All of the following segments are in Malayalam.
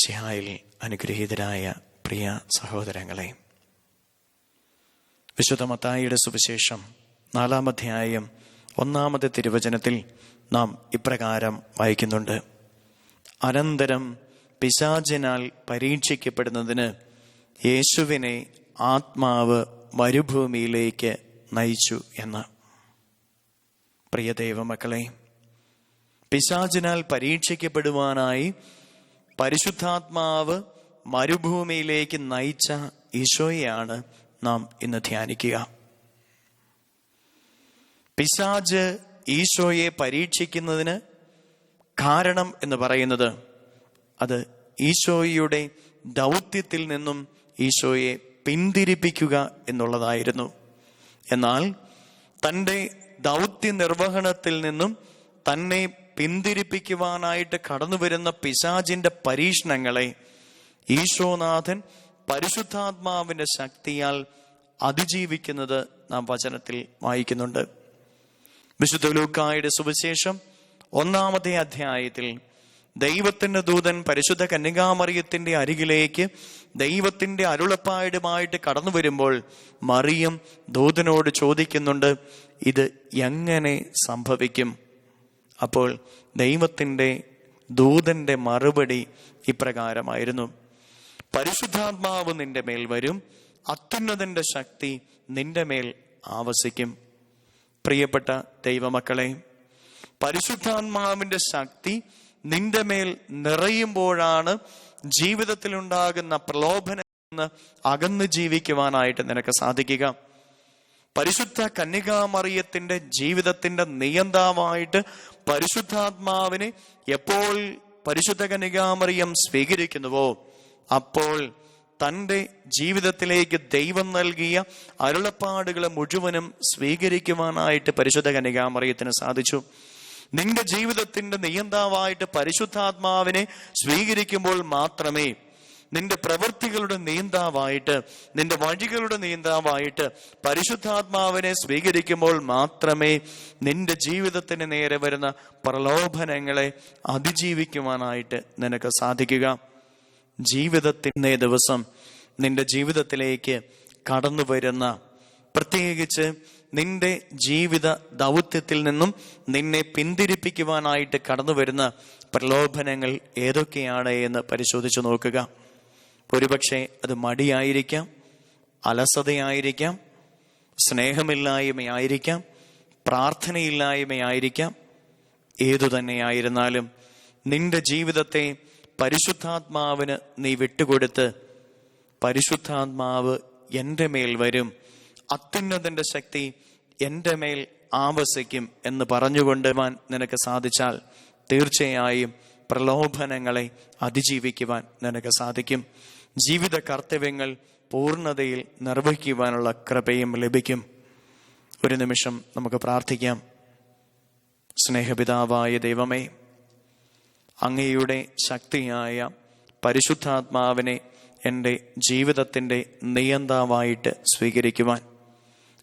മിശിഹായിൽ അനുഗ്രഹീതരായ പ്രിയ സഹോദരങ്ങളെ വിശുദ്ധ മത്തായിയുടെ സുവിശേഷം നാലാം അധ്യായം ഒന്നാമത്തെ തിരുവചനത്തിൽ നാം ഇപ്രകാരം വായിക്കുന്നുണ്ട്. അനന്തരം പിശാചിനാൽ പരീക്ഷിക്കപ്പെടുന്നതിന് യേശുവിനെ ആത്മാവ് മരുഭൂമിയിലേക്ക് നയിച്ചു എന്ന്. പ്രിയ ദൈവമക്കളെ പിശാചിനാൽ പരീക്ഷിക്കപ്പെടുവാനായി പരിശുദ്ധാത്മാവ് മരുഭൂമിയിലേക്ക് നയിച്ച ഈശോയെയാണ് നാം ഇന്ന് ധ്യാനിക്കുക. പിശാജ് ഈശോയെ പരീക്ഷിക്കുന്നതിന് കാരണം എന്ന് പറയുന്നത് അത് ഈശോയുടെ ദൗത്യത്തിൽ നിന്നും ഈശോയെ പിന്തിരിപ്പിക്കുക എന്നുള്ളതായിരുന്നു. എന്നാൽ തന്റെ ദൗത്യ നിർവഹണത്തിൽ നിന്നും തന്നെ പിന്തിരിപ്പിക്കുവാനായിട്ട് കടന്നു വരുന്ന പിശാചിന്റെ പരീക്ഷണങ്ങളെ ഈശോനാഥൻ പരിശുദ്ധാത്മാവിന്റെ ശക്തിയാൽ അതിജീവിക്കുന്നത് നാം വചനത്തിൽ വായിക്കുന്നുണ്ട്. വിശുദ്ധ ലൂക്കായുടെ സുവിശേഷം ഒന്നാമത്തെ അധ്യായത്തിൽ ദൈവത്തിന്റെ ദൂതൻ പരിശുദ്ധ കന്യകാമറിയത്തിന്റെ അരികിലേക്ക് ദൈവത്തിന്റെ അരുളപ്പാടുമായിട്ട് കടന്നു വരുമ്പോൾ മറിയം ദൂതനോട് ചോദിക്കുന്നുണ്ട് ഇത് എങ്ങനെ സംഭവിക്കും? അപ്പോൾ ദൈവത്തിന്റെ ദൂതന്റെ മറുപടി ഇപ്രകാരമായിരുന്നു. പരിശുദ്ധാത്മാവ് നിന്റെ മേൽ വരും അത്യുന്നതന്റെ ശക്തി നിന്റെ മേൽ ആവസിക്കും. പ്രിയപ്പെട്ട ദൈവമക്കളെ പരിശുദ്ധാത്മാവിന്റെ ശക്തി നിന്റെ മേൽ നിറയുമ്പോഴാണ് ജീവിതത്തിലുണ്ടാകുന്ന പ്രലോഭനം അകന്ന് ജീവിക്കുവാനായിട്ട് നിനക്ക് സാധിക്കുക. പരിശുദ്ധ കന്യകാമറിയത്തിന്റെ ജീവിതത്തിന്റെ നിയന്താവായിട്ട് പരിശുദ്ധാത്മാവിനെ എപ്പോൾ പരിശുദ്ധ കന്യകാമറിയം സ്വീകരിക്കുന്നുവോ അപ്പോൾ തന്റെ ജീവിതത്തിലേക്ക് ദൈവം നൽകിയ അരുളപ്പാടുകളെ മുഴുവനും സ്വീകരിക്കുവാനായിട്ട് പരിശുദ്ധ കന്യകാമറിയത്തിന് സാധിച്ചു. നിന്റെ ജീവിതത്തിന്റെ നിയന്താവായിട്ട് പരിശുദ്ധാത്മാവിനെ സ്വീകരിക്കുമ്പോൾ മാത്രമേ നിന്റെ പ്രവൃത്തികളുടെ നീന്താവായിട്ട് നിന്റെ വഴികളുടെ നീന്താവായിട്ട് പരിശുദ്ധാത്മാവിനെ സ്വീകരിക്കുമ്പോൾ മാത്രമേ നിന്റെ ജീവിതത്തിന് നേരെ വരുന്ന പ്രലോഭനങ്ങളെ അതിജീവിക്കുവാനായിട്ട് നിനക്ക് സാധിക്കുക. ജീവിതത്തിന്റെ ദിവസം നിന്റെ ജീവിതത്തിലേക്ക് കടന്നു വരുന്ന പ്രത്യേകിച്ച് നിന്റെ ജീവിത ദൗത്യത്തിൽ നിന്നും നിന്നെ പിന്തിരിപ്പിക്കുവാനായിട്ട് കടന്നു വരുന്ന പ്രലോഭനങ്ങൾ ഏതൊക്കെയാണ് എന്ന് പരിശോധിച്ചു നോക്കുക. ഒരുപക്ഷെ അത് മടിയായിരിക്കാം അലസതയായിരിക്കാം സ്നേഹമില്ലായ്മയായിരിക്കാം പ്രാർത്ഥനയില്ലായ്മയായിരിക്കാം. ഏതു തന്നെയായിരുന്നാലും നിന്റെ ജീവിതത്തെ പരിശുദ്ധാത്മാവിന് നീ വിട്ടുകൊടുത്ത് പരിശുദ്ധാത്മാവ് എന്റെ മേൽ വരും. അത്യുന്നതന്റെ ശക്തി എന്റെ മേൽ ആവസിക്കും എന്ന് പറഞ്ഞുകൊണ്ട് വാൻ നിനക്ക് സാധിച്ചാൽ തീർച്ചയായും പ്രലോഭനങ്ങളെ അതിജീവിക്കുവാൻ നിനക്ക് സാധിക്കും. ജീവിത കർത്തവ്യങ്ങൾ പൂർണതയിൽ നിർവഹിക്കുവാനുള്ള കൃപയും ലഭിക്കും. ഒരു നിമിഷം നമുക്ക് പ്രാർത്ഥിക്കാം. സ്നേഹപിതാവായ ദൈവമേ അങ്ങയുടെ ശക്തിയായ പരിശുദ്ധാത്മാവിനെ എന്റെ ജീവിതത്തിന്റെ നിയന്താവായിട്ട് സ്വീകരിക്കുവാൻ.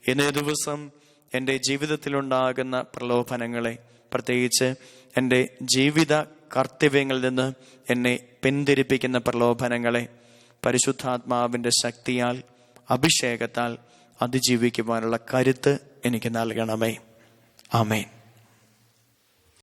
ഇന്നേ ദിവസം എന്റെ ജീവിതത്തിലുണ്ടാകുന്ന പ്രലോഭനങ്ങളെ പ്രത്യേകിച്ച് എന്റെ ജീവിത കർത്തവ്യങ്ങളിൽ നിന്ന് എന്നെ പിന്തിരിപ്പിക്കുന്ന പ്രലോഭനങ്ങളെ പരിശുദ്ധാത്മാവിന്റെ ശക്തിയാൽ അഭിഷേകത്താൽ അതിജീവിക്കുവാനുള്ള കരുത്ത് എനിക്ക് നൽകണമേ. ആമേൻ.